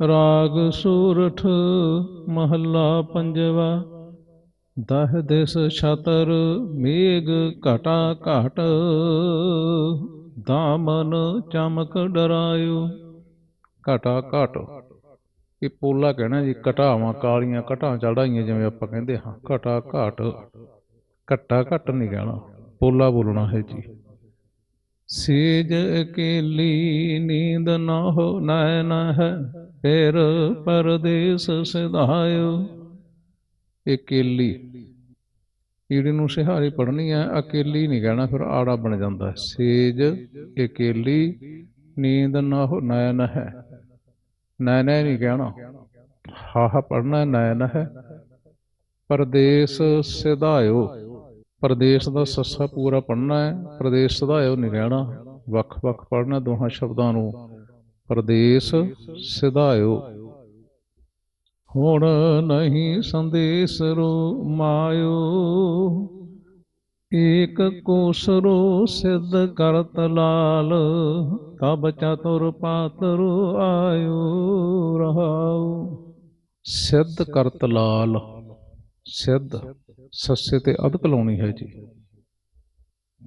ਰਾਗ ਸੂਰਠ ਮਹੱਲਾ ਪੰਜਵਾ, ਦਹ ਦਿਸ ਛਤਰ ਮੇਘ ਘਟਾ ਘਟ, ਦਾਮਨ ਚਮਕ ਡਰਾਇਓ। ਘਟਾ ਘਟ, ਇਹ ਪੋਲਾ ਕਹਿਣਾ ਜੀ, ਘਟਾਵਾਂ ਕਾਲੀਆਂ ਘਟਾਂ ਚੜਾਈਆਂ ਜਿਵੇਂ ਆਪਾਂ ਕਹਿੰਦੇ ਹਾਂ। ਘਟਾ ਘਟ ਘਟਾ ਘਟ ਨਹੀਂ ਕਹਿਣਾ, ਪੋਲਾ ਬੋਲਣਾ ਹੈ ਜੀ। ਸੇਜ ਅਕੇਲੀ ਨੀਂਦ ਨਾ ਹੋ ਨੈਣ ਹੈ ਫਿਰ ਪਰਦੇਸ ਸਿਧਾਇਓ। ਇਕੇਲੀ ਈੜੀ ਨੂੰ ਸਿਹਾਰੀ ਪੜਨੀ ਹੈ ਅਕੇਲੀ ਨਹੀਂ ਕਹਿਣਾ, ਫਿਰ ਆੜਾ ਬਣ ਜਾਂਦਾ ਸੇਜ ਇਕੇਲੀ ਨੀਂਦ ਨਾ ਹੋ, ਨੈਣ ਹੈ। ਨੈਣ ਨਹੀਂ ਕਹਿਣਾ। ਹਾਹਾ ਪੜਨਾ ਨੈਣ ਹੈ। ਪਰਦੇਸ ਸਿਧਾਇਓ। ਪ੍ਰਦੇਸ਼ ਦਾ ਸੱਸਾ ਪੂਰਾ ਪੜਨਾ ਹੈ, ਪ੍ਰਦੇਸ਼ ਸਦਾਇਓ ਨਹੀਂ ਕਹਿਣਾ। ਵੱਖ ਵੱਖ ਪੜਨਾ ਦੋਹਾਂ ਸ਼ਬਦਾਂ ਨੂੰ। ਪ੍ਰਦੇਸ਼ ਸਿਧਾਇਓ। ਹੁਣ ਨਹੀਂ ਸੰਦੇਸ ਰੋ ਮਾਇਓ। ਏਕ ਕੋਸਰੋ ਸਿੱਧ ਕਰਤ ਲਾਲ, ਤਬ ਚਤੁਰ ਪਾਤਰ ਆਇਓ ਰਹਾਉ। ਸਿੱਧ ਕਰਤ ਲਾਲ, ਸਿੱਧ ਸੱਸੇ ਤੇ ਅਦਕ ਲਾਉਣੀ ਹੈ ਜੀ।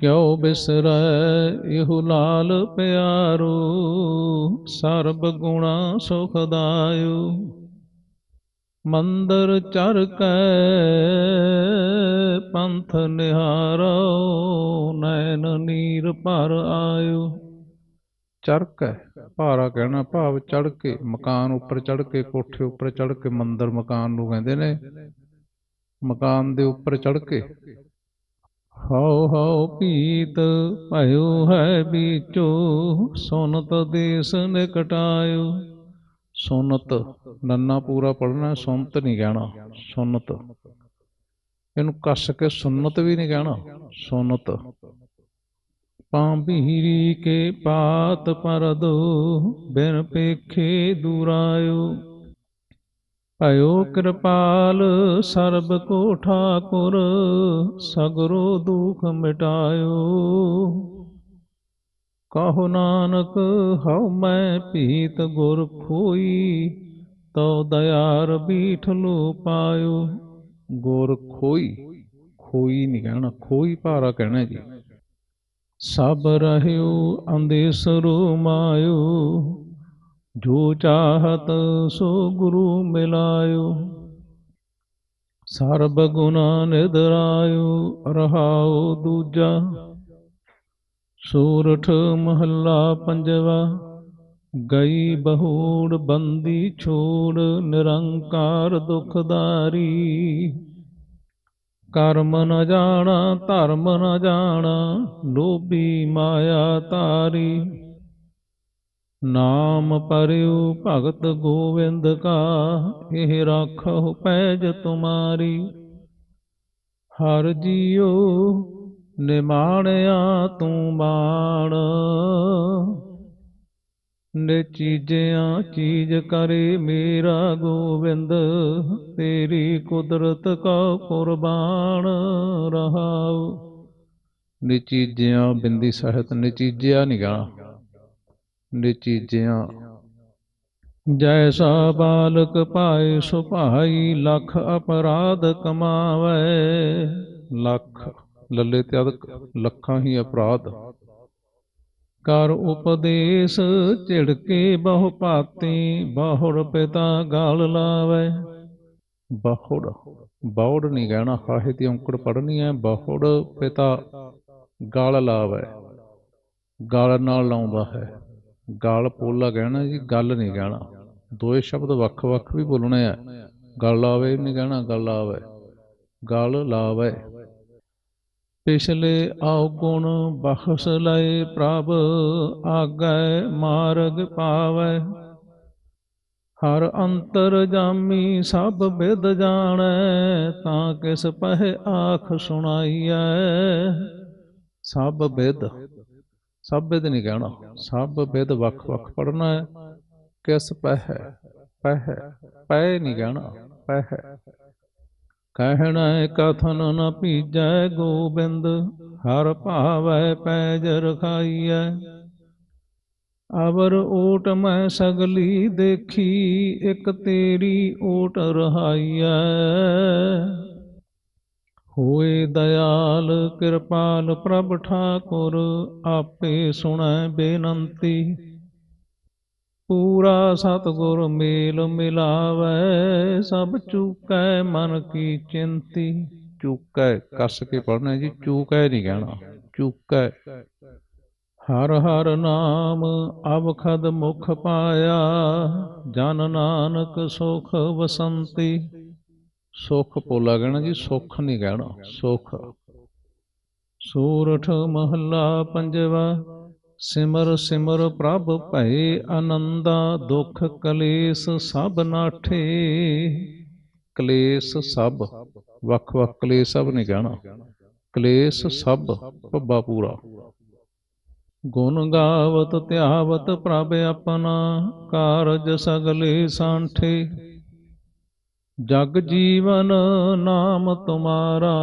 ਕਿਉ ਬਿਸਰੈ, ਇਹੋ ਲਾਲ ਪਿਆਰੋ, ਸਰਬ ਗੁਣਾ ਸੁਖਦਾਇਓ ਮੰਦਰ ਚਰ ਕੈ ਪੰਥ ਨਿਹਾਰੋ, ਨੈਣ ਨੀਰ ਭਰ ਆਇਓ। ਚਰਕ ਹੈ ਭਾਰਾ ਕਹਿਣਾ ਭਾਵ ਚੜ ਕੇ, ਮਕਾਨ ਉੱਪਰ ਚੜ ਕੇ, ਕੋਠੇ ਉੱਪਰ ਚੜ ਕੇ, ਮੰਦਰ ਮਕਾਨ ਨੂੰ ਕਹਿੰਦੇ ਨੇ। ਮਕਾਨ ਦੇ ਉੱਪਰ ਚੜ ਕੇ ਹਉ ਹਉ ਪੀਤ ਭਇਓ ਹੈ ਬੀਚੋ, ਸੁਨਤ ਦੇਸ ਨਿਕਟਾਇਓ। ਸੁਨਤ, ਨੰਨਾ ਪੂਰਾ ਪੜਨਾ ਸੁਨਤ ਨਹੀਂ ਕਹਿਣਾ, ਸੁਨਤ। ਇਹਨੂੰ ਕੱਸ ਕੇ ਸੁਨਤ ਵੀ ਨਹੀਂ ਕਹਿਣਾ, ਸੁਨਤ। ਪਾਂਭੀਰੀ ਕੇ ਪਾਤ ਪਰਦੋ, ਬਿਨ ਪੇਖੇ ਦੁਰਾਇਓ। ਭਇਓ ਕਿਰਪਾਲ ਸਰਬ ਕੋ ਠਾਕੁਰ, ਸਗਰੋ ਦੁਖ ਮਿਟਾਇਓ। ਕਹੋ ਨਾਨਕ, ਹਉ ਮੈਂ ਭੀਤ ਗੁਰ ਖੋਈ, ਤਉ ਦਇਆਰ ਬੀਠ ਲੋ ਪਾਇਓ। ਗੁਰ ਖੋਈ ਖੋਈ ਨਹੀਂ ਕਹਿਣਾ, ਖੋਈ ਭਾਰਾ ਕਹਿਣਾ ਜੀ। ਸਭ ਰਹਿਓ ਅੰਦੇਸਰੋ ਮਾਇਓ। ਜੋ ਚਾਹਤ ਸੋ ਗੁਰੂ ਮਿਲਾਇਓ। ਸਰਬ ਗੁਨਾ ਨਿਦਰਾਇਓ ਰਹਾਉ ਦੂਜਾ। ਸੂਰਠ ਮਹੱਲਾ ਪੰਜਵਾ, ਗਈ ਬਹੂੜ ਬੰਦੀ ਛੋੜ, ਨਿਰੰਕਾਰ ਦੁਖਦਾਰੀ। ਕਰਮ ਨ ਜਾਣਾ, ਧਰਮ ਨ ਜਾਣਾ, ਲੋਭੀ ਮਾਇਆ ਤਾਰੀ ਨਾਮ ਪਰਿਉ ਭਗਤ ਗੋਵਿੰਦ ਕਾ ਇਹ ਰਾਖਹੁ ਪੈਜ ਤੁਮਾਰੀ। ਹਰ ਜੀਉ ਨਿਮਾਣਿਆ ਤੂੰ ਬਾਣ ਨਿਚੀਜਿਆ ਚੀਜ ਕਰੇ ਮੇਰਾ ਗੋਵਿੰਦ, ਤੇਰੀ ਕੁਦਰਤ ਕਾ ਕੁਰਬਾਨ ਰਹਾਉ। ਨਿਚੀਜਿਆ ਬਿੰਦੀ ਸਹਿਤ, ਨਿਚੀਜਿਆ ਨਹੀਂ ਨਿਚੀਜਿਆ ਜੈਸਾ ਬਾਲਕ ਪਾਏ ਸੁਭਾਈ ਲੱਖ ਅਪਰਾਧ ਕਮਾਵੇ। ਲੱਖ ਲੱਲੇ ਤੇ ਅਦਕ ਲੱਖਾਂ ਹੀ ਅਪਰਾਧ। ਕਰ ਉਪਦੇਸ਼ ਝਿੜਕੇ ਬਹੁ ਭਾਤੀ, ਬਹੁੜ ਪਿਤਾ ਗਾਲ ਲਾਵੇ। ਬਹੁੜ ਬੌੜ ਨਹੀਂ ਕਹਿਣਾ ਹਾਹੇ ਤੇ ਔਂਕੜ ਪੜਨੀ ਹੈ ਬਹੁੜ ਪਿਤਾ ਗਾਲ ਲਾਵੇ। ਗਾਲ ਨਾਲ ਲਾਉਂਦਾ ਹੈ। ਗਲ ਪੋਲਾ ਕਹਿਣਾ ਜੀ, ਗੱਲ ਨਹੀਂ ਕਹਿਣਾ। ਦੋਏ ਸ਼ਬਦ ਵੱਖ-ਵੱਖ ਵੀ ਬੋਲਣੇ ਆ। ਗੱਲ ਆਵੇ ਨਹੀਂ ਕਹਿਣਾ, ਗੱਲ ਆਵੇ। ਗੱਲ ਲਾਵੇ। ਪਿਛਲੇ ਔਗੁਣ ਬਖਸ਼ ਲਏ ਪ੍ਰਭ, ਆਗੈ ਮਾਰਗ ਪਾਵੈ। ਹਰ ਅੰਤਰ ਜਾਮੀ ਸਭ ਵਿਦ ਜਾਣੈ, ਤਾਂ ਕਿਸ ਪਹਿ ਆਖ ਸੁਣਾਈਐ। ਸਭ ਵਿਦ ਸਭ ਬਿਦ ਨਹੀਂ ਕਹਿਣਾ। ਸਭ ਬਿਦ ਵੱਖ ਵੱਖ ਪੜਨਾ ਹੈ। ਕਿਸ ਪਹਿ ਪਹਿ ਪੈ ਨਹੀਂ ਕਹਿਣਾ। ਪਹਿ ਕਹਿਣਾ ਕਥਨ ਨ ਪੀਜੈ ਗੋਬਿੰਦ, ਹਰ ਭਾਵੈ ਪੈਜ ਰਖਾਈਐ। ਅਵਰ ਓਟ ਮੈਂ ਸਗਲੀ ਦੇਖੀ, ਇਕ ਤੇਰੀ ਓਟ ਰਹਾਈਐ। ਹੋਏ ਦਇਆਲ, ਕਿਰਪਾਲ ਪ੍ਰਭ ਠਾਕੁਰ, ਆਪੇ ਸੁਣੈ ਬੇਨੰਤੀ। ਪੂਰਾ ਸਤਿਗੁਰ ਮੇਲ ਮਿਲਾਵੈ, ਸਭ ਚੂਕੈ ਮਨ ਕੀ ਚਿੰਤੀ। ਚੂਕੈ, ਕੱਸ ਕੇ ਪੜਨਾ ਜੀ, ਚੂਕੈ ਨਹੀਂ ਕਹਿਣਾ, ਚੂਕੈ। ਹਰ ਹਰ ਨਾਮ ਅਵਖਦ ਮੁਖ ਪਾਇਆ, ਜਨ ਨਾਨਕ ਸੁਖ ਵਸੰਤੀ। ਸੁਖ ਪੋਲਾ ਕਹਿਣਾ ਜੀ, ਸੁਖ ਨਹੀਂ ਕਹਿਣਾ, ਸੁਖ। ਸੂਰਠ ਮਹੱਲਾ ਪੰਜਵਾ, ਸਿਮਰ ਸਿਮਰ ਪ੍ਰਭ ਭਏ ਆਨੰਦਾ, ਦੁਖ ਕਲੇਸ਼ ਸਭ ਨਾਠੇ। ਕਲੇਸ਼ ਸਭ, ਵੱਖ ਵੱਖ ਕਲੇਸ਼ ਸਭ ਨਹੀਂ ਕਹਿਣਾ। ਕਲੇਸ਼ ਸਭ, ਭੱਬਾ ਪੂਰਾ। ਗੁਣ ਗਾਵਤ ਧਿਆਵਤ ਪ੍ਰਭ ਆਪਣਾ, ਕਾਰਜ ਸਗਲੇ ਸਾਂਠੇ। ਜਗ ਜੀਵਨ ਨਾਮ ਤੁਮਾਰਾ,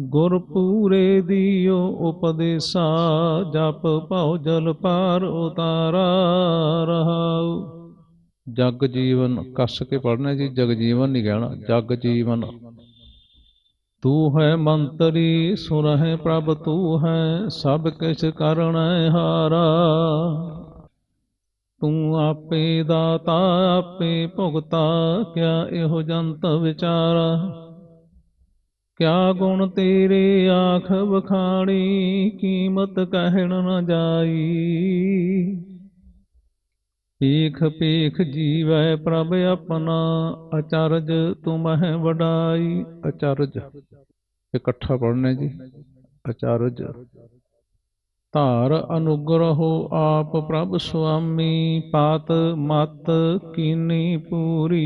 ਗੁਰ ਪੂਰੇ ਦਿਓ ਉਪਦੇਸਾ, ਜਪ ਭਉ ਜਲ ਪਾਰ ਉਤਾਰਾ ਰਹਾਉ। ਜਗ ਜੀਵਨ, ਕੱਸ ਕੇ ਪੜਨਾ ਜੀ, ਜਗ ਜੀਵਨ ਨਹੀਂ ਕਹਿਣਾ, ਜਗ ਜੀਵਨ। ਤੂੰ ਹੈ ਮੰਤਰੀ ਸੁਰਹਿ ਪ੍ਰਭ ਤੂੰ ਹੈ, ਸਭ ਕਿਛ ਕਰਣੈ ਹਾਰਾ। ਤੂੰ ਆਪੇ ਦਾਤਾ, ਆਪੇ ਭੁਗਤਾ, ਕਿਆ ਇਹੋ ਜੰਤ ਵਿਚਾਰਾ? ਕਿਆ ਗੁਣ ਤੇਰੇ ਆਖ ਵਖਾਣੀ, ਕੀਮਤ ਕਹਿਣ ਨ ਜਾਈ? ਪੀਖ ਪੀਖ ਜੀਵੈ ਪ੍ਰਭ ਆਪਣਾ, ਅਚਰਜ ਮਹਿ ਵਡਾਈ। ਅਚਰਜ, ਇਕੱਠਾ ਪੜਨਾ ਜੀ। ਅਚਰਜ। ਧਾਰ ਅਨੁਗ੍ਰਹੋ ਆਪ ਪ੍ਰਭ ਸੁਆਮੀ, ਪਾਤ ਮਤ ਕੀਨੀ ਪੂਰੀ।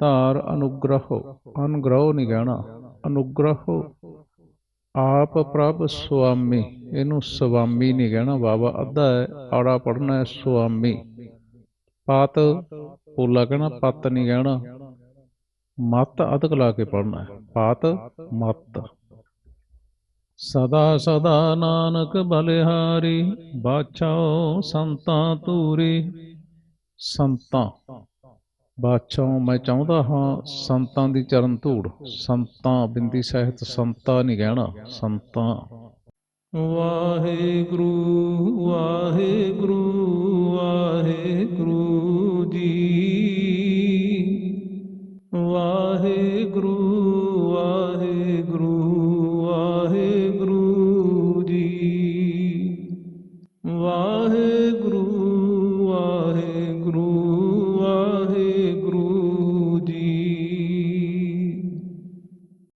ਧਾਰ ਅਨੁਗ੍ਰਹੋ, ਅਨੁਗ੍ਰਹ ਨਹੀਂ ਕਹਿਣਾ, ਅਨੁਗ੍ਰਹੋ ਆਪ ਪ੍ਰਭ ਸੁਆਮੀ। ਇਹਨੂੰ ਸੁਆਮੀ ਨਹੀਂ ਕਹਿਣਾ ਬਾਬਾ ਅੱਧਾ ਹੈ, ਆੜਾ ਪੜਨਾ ਹੈ, ਸੁਆਮੀ। ਪਾਤ ਪੋਲਾ ਕਹਿਣਾ, ਪਤ ਨਹੀਂ ਕਹਿਣਾ। ਮਤ ਅਧਕ ਲਾ ਕੇ ਪੜਨਾ ਹੈ, ਪਤ ਮਤ। ਸਦਾ ਸਦਾ ਨਾਨਕ ਬਲਿਹਾਰੀ, ਬਾਛਾਓ ਸੰਤਾਂ ਤੂਰੀ ਸੰਤਾਂ ਬਾਦਸ਼ਾਹ ਮੈਂ ਚਾਹੁੰਦਾ ਹਾਂ ਸੰਤਾਂ ਦੀ ਚਰਨ ਧੂੜ। ਸੰਤਾਂ ਬਿੰਦੀ ਸਹਿਤ ਸੰਤਾਂ ਨਹੀਂ ਕਹਿਣਾ ਸੰਤਾਂ। ਵਾਹਿਗੁਰੂ ਵਾਹਿਗੁਰੂ ਵਾਹਿਗੁਰੂ।